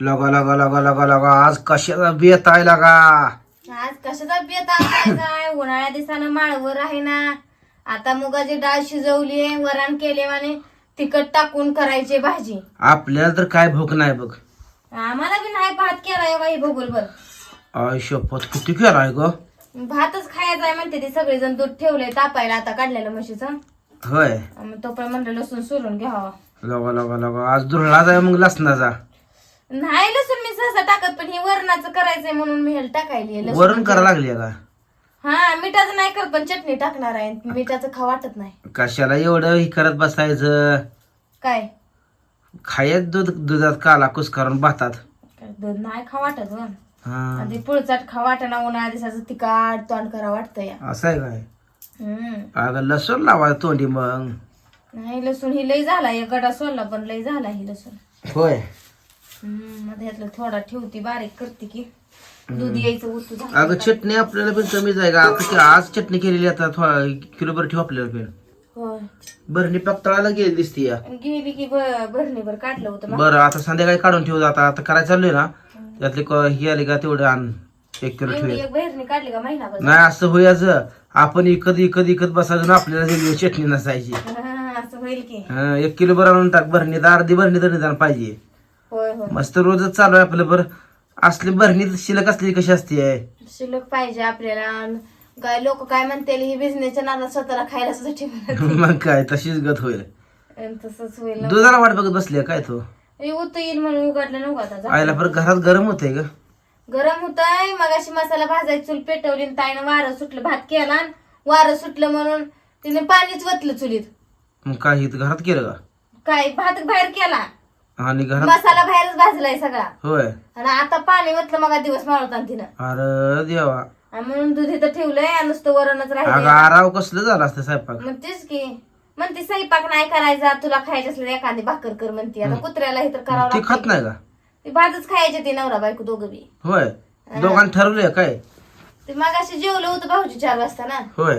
लगा लगा लगा लगा लगा. आज कशाचा बेत आहे लगा? आज कशाचा बेत काय उन्हाळ्या दिवसानं माळवर आहे ना. आता मुगाची डाळ शिजवली आहे वरण केले आणि तिखट टाकून करायची भाजी. आपल्याला तर काय भूक नाही बघ. आम्हाला बी नाही भात केलाय बाई बर आय शपथ किती केलाय ग? भातच खायचा आहे म्हणते ते सगळेजण दूध ठेवलंय तापायला आता काढलेलं म्हशीचं. होय. मग तो पण म्हणलं लसूण सोलून घ्यावा. लगा लगा लगा. आज दुरळा जाय मग लसणाचा. नाही लसूण मी सहसा टाकत पण हे वरणाचं करायचंय म्हणून मी ह्याला टाकायली. वरण करा लागली का? हा मिठाचं नाही करत पण चटणी टाकणार आहे. मिठाचं खा वाटत नाही. कशाला एवढं हे करत बसायचं? काय? खायच दूध दुधात काला कुसकारून भातात. काय दूध नाही खा वाटत हा. आधी पुळचाट खा वाटना उन्हाळ्या दिवसाचं तिकाट तोंड करा वाटतं या असं आहे काय? हम्म. अगं लसूण लावाय तोंडी मग. नाही लसूण ही लई झाला एक गडा सोडला पण लई झाला ही लसूण. होय. आता ह्यातलं थोडा ठेवती बारीक करते की. दूध यायचं अगं चटणी आपल्याला पण कमीच आहे का? आता आज चटणी केलेली आता थोडा किलोभर ठेव आपल्याला पण. बरणी पक्तळाला गेली दिसती या. गेली की ब- भरणीभर काढलं होतं. बरं आता संध्याकाळी काढून ठेवू आता. आता करायचं चाललोय ना. त्यातली क- ही आली का तेवढं आण. एक किलो ठेवूया एक भरणी काढली का महिनाभर? नाही असं होयाचं आपण इकत इकत इकत बसायचं ना आपल्याला चटणी नसायची. हा, असं होईल की. हं, एक किलो बरं आणून टाक. भरणी तर अर्धी भरणी तर निदान पाहिजे. होय होय. मस्त रोजच चालू आहे आपलं बरं. असली भरणी शिल्लक असली कशी असते शिल्लक पाहिजे आपल्याला. काय लोक काय म्हणतील ही बिझनेसच्या नादात स्वतःला खायला सुद्धा मग काय तशीच गत होईल. तसंच होईल. ना. दुधाला वाट बघत बसली काय तो? हे उतू येईल म्हणून उघडलं नव्हतं आता. जा. आईला परत घरात गरम होतंय ग. गरम होतंय मग अशी मसाला भाजायची चूल पेटवली आणि ताईनं वारं सुटलं भात केला आणि वारं सुटलं म्हणून तिने पाणीच वतलं चुलीत. मग काय घरात केलं का? काय भात बाहेर केला. आणि घरात मसाला बाहेरच भाजलाय सगळा. होय. आणि आता पाणी वतलं मग दिवस मावळताना तिनं. अरे देवा. आणि म्हणून दूध इथं ठेवलंय आणि नुसतं वरणच अगं राहिलं आराव कसलं झालं असतं स्वयंपाक? मग तेच की म्हणते स्वयंपाक नाही करायचा तुला खायचं असलं एखादी भाकर कर म्हणते. आता कुत्र्याला हे तर करावं ते खात लागतं नाही का? ते भातच खायचे ते नवरा बायको दोघं बी. होय. दोघांनी ठरवलंय काय? ते मग असे जेवलं होतं भाऊजी चार वाजता ना. होय.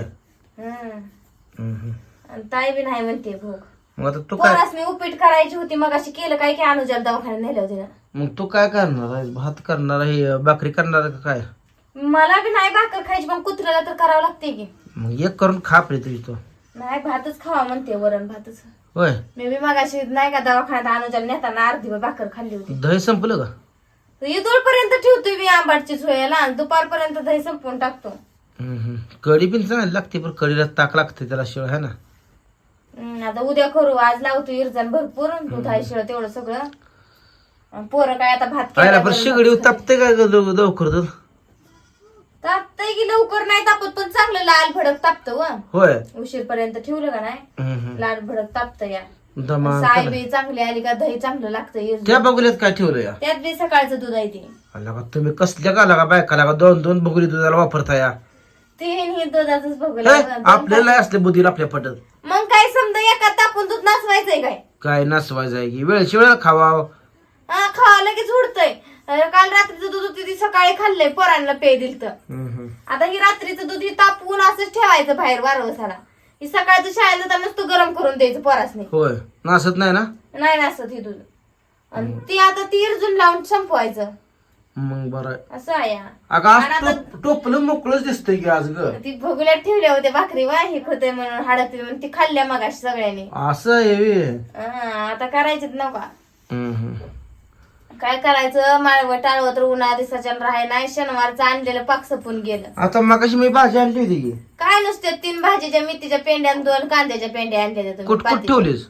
हम्म. आणि ताई बी नाही म्हणते भोग. मग आता तू काय पोरासनी उपीट करायची होती मग अशी केलं काय की अनुजाला दवाखान्यात नेलं होते ना. मग तू काय करणार आहे? भात करणार आहे भाकरी करणार आहे का काय? मला बी नाही भाकर खायची पण कुत्र्याला तर करावं लागते की. मग एक करून खा आपली तुझी तो. नाही भातच खावा म्हणते वरण भातच. होय. मी बी मगाशी नाही का दवाखान्यात अनुजाला नेताना अर्धी भाकर खाल्ली होती. दही संपलं का? इदूर पर्यंत ठेवतोय मी आंबाटची झोयाला आणि दुपारपर्यंत दही संपवून टाकतो. हम्म, हम्म. कढी पण चांगली लागते पण कढीला ताक लागते त्याला शिळ आहे ना? हम्म, आता उद्या करू आज लावतो इरजण भरपूर दूध आहे शिळ तेवढं सगळं. पोरं काय आता भात केल्यावर पण शिगडी तापते काय लवकर दूध तापतंय की लवकर नाही तापत पण चांगलं लाल भडक तापत व. होय. उशीर पर्यंत ठेवलं का नाही? हम्म, हम्म. लाल भडक तापत या. दमा साय बी चांगली आली का दही चांगलं लागतं इरजण. त्या बघुल्यात काय ठेवलं या? त्यात बी सकाळचं दूध आहे ते. का तुम्ही कसल्या का लागा बायका लागा दोन दोन बघुली दुधाला वापरता या? ते हे दुधाच हे, बघलं आपल्याला असले बुद्धीला आपल्या पटत मग काय समजा एका तापून दूध नाचवायचंय काय? काय नसवायचं आहे की? वेळ खावा. हा खावा लगेच उडतंय. काल रात्रीचं दूध होती ती सकाळी खाल्लंय पोरांना पे दिल तर आता ही रात्रीचं दूध ही तापवून असंच ठेवायचं बाहेर वारवसाला ही सकाळचं शाळेत जाताना नुसतं गरम करून द्यायचं पोरासने. होय. नासत नाही ना? नाही नसत ही दूध. आणि ती आता ती इरजून लावून संपवायचं. मग बरं. असं आहे हा. अगं आज टोप- टोपलं मोकळंच दिसतंय की आज ग ती भोगल्यात ठेवल्या होत्या भाकरी वाहिक होते म्हणून हाडत म्हणून ती खाल्ल्या मग सगळ्यांनी असं आहे. हा, आता करायचेच नका हम्म, हम्म. काय करायचं माळवं टाळवं तर उन्हाळ्या दिवसाच्या राहाय नाही शनिवारचं आणलेलं पाक सपून गेलं आता मगाशी मी भाजी आणली होती की काय नुसते तीन भाजीच्या मेथीच्या पेंड्या आणि दोन कांद्याच्या पेंड्या आणल्या तुम्ही कुठ कुठ. ठेवलीस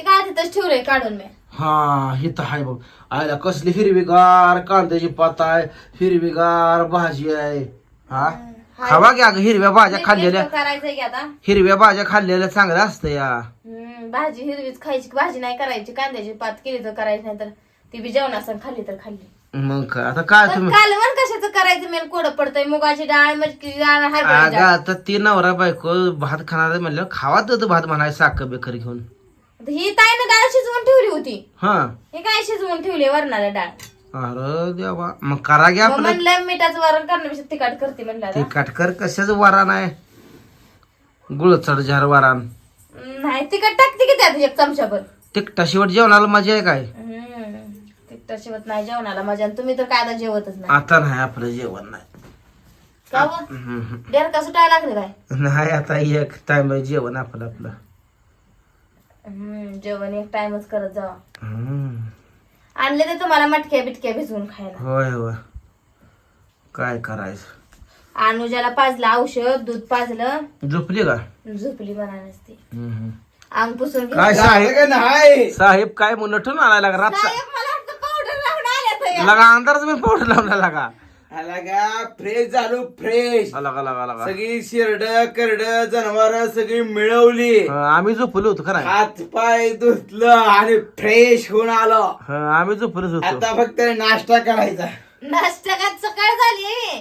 ते काय तिथंच ठेवलंय काढून मी. हा हे तर आहे बघ. आयला कसली हिरवीगार कांद्याची पात आहे हिरवीगार भाजी आहे. हा? खावा की अगं हिरव्या भाज्या खाल्लेल्या? करायचंय की आता. हिरव्या भाज्या खाल्लेल्या चांगल्या असतं या. हम्म, भाजी हिरवीच खायची भाजी नाही करायची कांद्याची पात केली तर करायची नाही तर ती बी जेवणासन खाल्ली तर खाल्ली. मग काय आता काय पण तुम्ही? कालवण कशाचं करायचं मेन कोडं पडतंय मुगाची डाळ हरभऱ्याची डाळ. आता ती नवरा बायको भात खाणार म्हणलं खावा तर भात म्हणाय साखर बेकर घेऊन. ही ताईनं डाळ शिजवून ठेवली होती. हा. हे काय शिजवून ठेवली वरणाला डाळ? अरे देवा. मग करा घ्या मग आपलं. म्हणलं मिठाचं वरण करण्यापेक्षा तिखट करते म्हणलं आता. ते काटकर कशाच वारान आहे? गुळचड झार वारान नाही तिखट टाकते की त्यात एक चमचाभर. तिकटा शेवट जेवणाला मजा आहे काय? हम्म. ते मिस्टर शिवत नाही जेवणाला मजा आणि तुम्ही तर काय आता जेवतच नाही. आता नाही आपलं जेवण नाही. का? हम्म. डेर का सुटायला लागले काय? नाही आता एक टाइम जेवण आपलं आपलं. हम्म, जेवण एक टाइमच करत जावा. हम्म. आणले ते तुम्हाला मटक्या बिटक्या भिजवून खायला. होय होय. काय करायचं? अनुजाला पाजलं औषध दूध पाजलं. झोपली का? झोपली म्हणा नसती. हम्म. अंग पुसून काय साहेब? का साहेब काय म्हणून ठेवून आणायला लागा? रातचा साहेब मला पावडर लावून आल्या तर लगा अंधारच पावडर लावला लागा. आला का फ्रेश झालो फ्रेश लगा लगा लगा सगळी शिरड करड जनावर सगळी मिळवली. हं, आम्ही झोपलो होतो खरं आहे. हात पाय धुतलं आणि फ्रेश होऊन आलो. हं, आम्ही झोपलोच होतो. आता फक्त नाश्ता करायचा. नाश्ता का सकाळ झाली?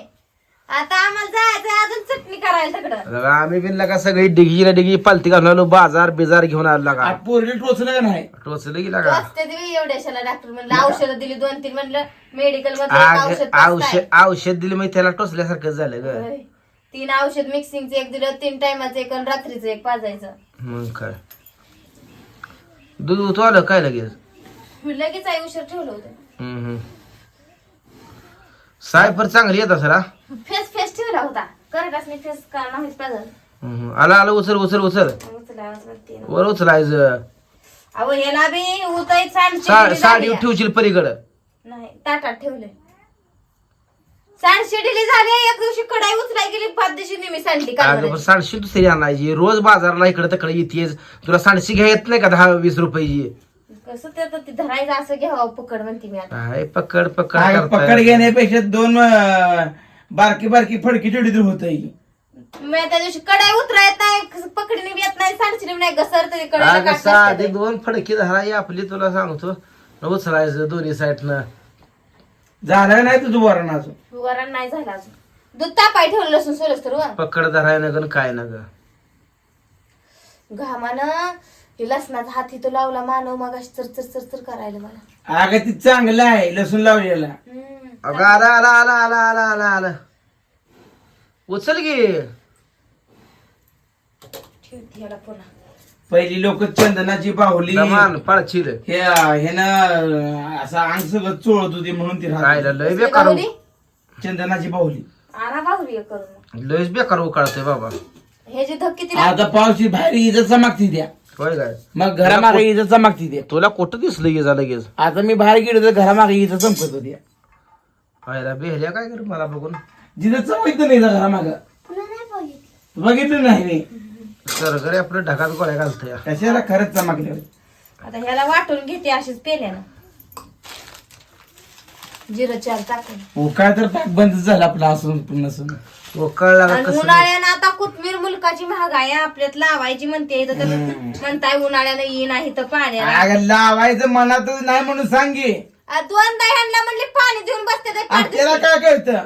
आता आम्हाला जायचंय अजून चटणी करायला तिकडं? लगा आम्ही बिन लगा सगळी डिगी ना डिगी पालती घालून आलो बाजार बिजार घेऊन आलो लागा. आ, पोरली टोचलं का नाही? टोचलं की लागा. ते एवढ्याशाला डॉक्टर म्हणलं औषधं दिली दोन तीन म्हणलं मेडिकलमध्ये औषध औषध दिलं मग त्याला टोचल्यासारखं झालं ग. होय. तीन औषध मिक्सिंगचं एक दिलं तीन टायमाचं एक आणि रात्रीचं एक पाजायचं. मग काय? दूध उतू आलं काय लगेच? मी लगेच आई उशीर ठेवलं होतं. हम्म, हम्म. सायपर चांगली येत सर फेस फेस ठेवला होता. आला आला उचल उचल उचल. उचला उचलते ना. वर उचलायचं. अहो याला बी उताई सा- साडी. ठेवशील पलीकडं. नाही ताटात ठेवले. सांडशी दिली झाली एक दिवशी कढाई उचलाय गेली पाच दिवशी नेहमी सांडली अगं पण कालवणाची. साडशी दुसरी आणायची. रोज बाजारला इकडे तिकडे येतेस. तुला साडशी घ्या येत नाही का दहा वीस रुपयाची? कसं ते आता ते धरायचं असं घ्यावं पकड म्हणते मी आता. काय पकड पकड काय करताय. पकड घेण्यापेक्षा दोन अं, बारकी बारकी फडकी जोडी तर होत मी त्या दिवशी कढाई उतरायत नाही येत नाही सांडशी नाही घसर तरी अगं साधी दोन फडकी धराई आपली तुला सांगतो. न उचलायचं दोन्ही साईडनं. झालं नाही तुझं वरण अजून. वरण नाही झालं अजून. दूध तापाय ठेवलं लसूण सोलस तर वर. पकड धराय न गं काय न ग घामानं हे लसणाचा हात इथं लावला मानव मग चर चर चर चर करायला मला. अगं ती चांगलं आहे लसूण लावलेला. अगं आला आला आला आला आला आला आला. उचल गे ठेवते याला पुन्हा पहिली लोक चंदनाची बाहुली. दमान पळशील हे हे ना असं अंग सगळं चोळत होती म्हणून ती काय राहत लय बेकार? चंदनाची बाहुली. आणा करून. लयच बेकार उकाळतोय बाबा. हे जे धक्की तिला आता पावशी बाहेर इथं चमकती द्या होय काय? मग घरामागे इथं चमकती द्या तुला कुठं दिसलं गे झालं लगेच? आता मी बाहेर गेलो तर घरामागे इथं चमकत होती. व्हायला बेहल्या काय कर मला बघून? जिथं चमकत नाही इथं घरामाग. बघितलं. बघितलं नाही मी. सरगरे आपलं ढगात गोळ्या घालतोय. कशाला खरंच चमकले? आता ह्याला वाटून घेते अशीच पेल्यानं. जिरं चार टाकून. उकाळ तर पाक बंद झाला आपला असून पण नसून उकळला का आणि कसं? उन्हाळ्यानं आता कोथमीर मुलकाची महागाई आहे, आपल्यात लावायची म्हणते. तर म्हणताय उन्हाळ्यानं ये नाही तर पाण्याला. अगं लावायचं मनातच नाही म्हणून सांगे. आ, दोनदा ह्यांना म्हणले पाणी देऊन बसते पाणी काय कळतं?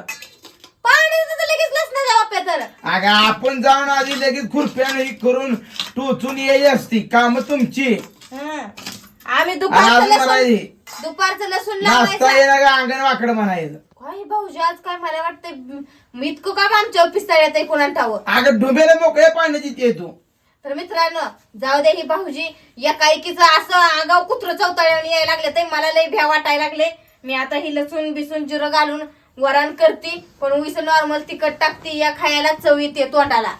देतं तर लगेच तर. अगं आपण जाऊन आधी लगेच खुरप्याने ही करून टोचून यायची असती काम तुमची. हं. आम्ही दुपारचं अजून मला लसूण हे दुपारचं लसूण लावायचं. येणार का अंगण वाकड म्हणायचं. काय भाऊजी आज काय मला वाटतंय मी इतकं काम आमच्या पिस्तळ्यात आहे कोणा ठावं? अगं डुबेला मोकळ्या पाण्याची ते तू. तर मित्रांनो जाऊ दे ही भाऊजी. या कायकीचं असं आगाव कुत्र चौताळ्याने यायला लागले ते मला लय भ्या वाटायला लागले. मी आता ही लसूण बिसून जिरं घालून वरण करते पण उस नॉर्मल तिखट टाकते या खायला चव येते तोंडाला.